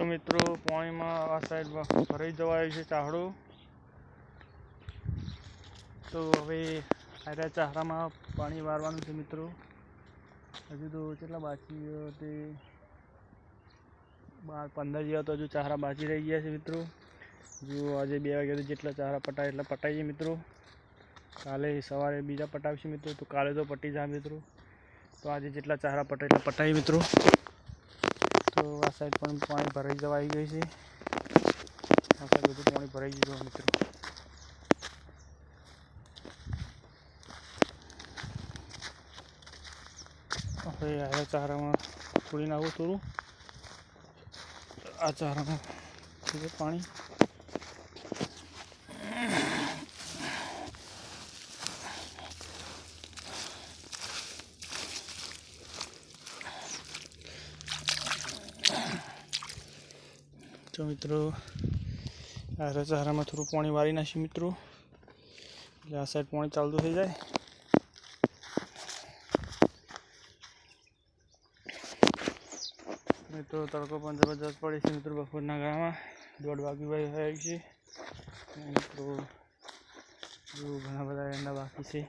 તો મિત્રો, પાણીમાં આ સાઈડમાં ભરાઈ જવાયું છે ચાહડું. તો હવે આર્યા ચાહડામાં પાણી વારવાનું છે મિત્રો. હજુ તો કેટલા બાકી તે બાર, પંદર જેવા તો હજુ ચાહડા બાકી રહી ગયા છે મિત્રો. જો આજે બે વાગ્યા જેટલા ચાહડા પટાય, એટલા પટાઈએ મિત્રો. કાલે સવારે બીજા પટાવીશું મિત્રો, તો કાલે તો પટી જાય મિત્રો. તો આજે જેટલા ચાહરા પટાય, એટલે પટાઈએ મિત્રો. તો આ સાઈડ પણ પાણી ભરાઈ જવા આવી ગઈ છે. આ સાઈડ બધું પાણી ભરાઈ ગયું મિત્રો. હવે આ ચારામાં છોડીને આવું થોડું. આ ચારામાં પાણી. તો મિત્રો? આ ચારામાં થોડું પાણી વારી નાખીએ મિત્રો. એટલે આ સાઈડ પાણી ચાલતું થઈ જાય. મિત્રો, તડકો પણ જબરજસ્ત પડે છે મિત્રો બપોરના ગાળામાં. દોઢ વાગી ભાઈ હોય છે. અને મિત્રો જો ઘણા બધા એંડા બાકી છે.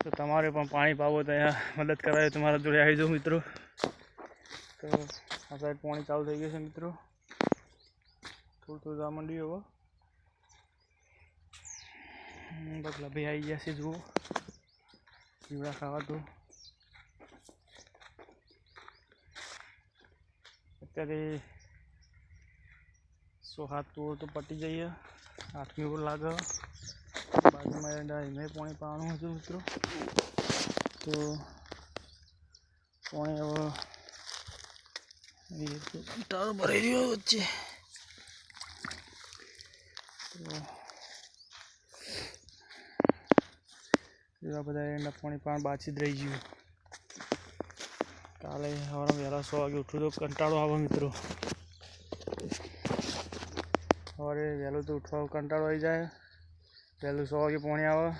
તો તમારે પણ પાણી પાવો તો અહીંયા મદદ કરાવે તો મારા જોડે આવી જાઓ મિત્રો. તો આ સાઈડ પાણી ચાલુ થઈ ગયું છે મિત્રો. થોડું તો જવા માંડ્યું હવે. બગલા ભાઈ આવી ગયા છે જુઓ. જીવડા ખાવા તો. અત્યારે સો હાથ તો તો પટી જઈએ. આઠમી ઓર લાગે. બાજુમાં એમાં પાણી પાવાનું હતું મિત્રો. તો પાણી હવે તારો ભરાઈ રહ્યો વચ્ચે. એવા બધા એંડા પાણી પણ બાચી જ રહી ગયું. કાલે સવારે વહેલા સો વાગે ઉઠું તો કંટાળો આવે મિત્રો. સવારે વહેલું તો ઉઠવા કંટાળો આવી જાય. વહેલું સો વાગે પાણી આવે.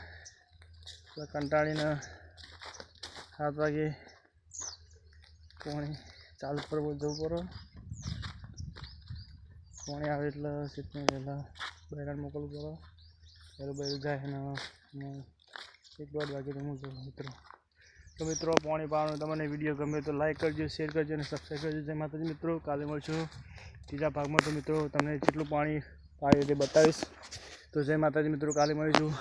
કંટાળીને સાત વાગે પાણી ચાલુ કરવું, જવું પડે. પાણી આવે એટલે સીટને પહેલાં બહેરાન મોકલવું પડે. વહેલું બૈરું જાય અને એક દોઢ વાગે તો હું જાઉં, મિત્રો. તો મિત્રો, પાણી પાવાનું તમને વીડિયો ગમે તો લાઈક કરજો શેર કરજો અને સબસ્ક્રાઈબ કરજો. જય માતાજી, મિત્રો. કાલે મળશું ત્રીજા ભાગમાં. તો મિત્રો, તમને જેટલું પાણી પાડ્યું તે બતાવીશ. તો જય માતાજી, મિત્રો. કાલે મળીશું.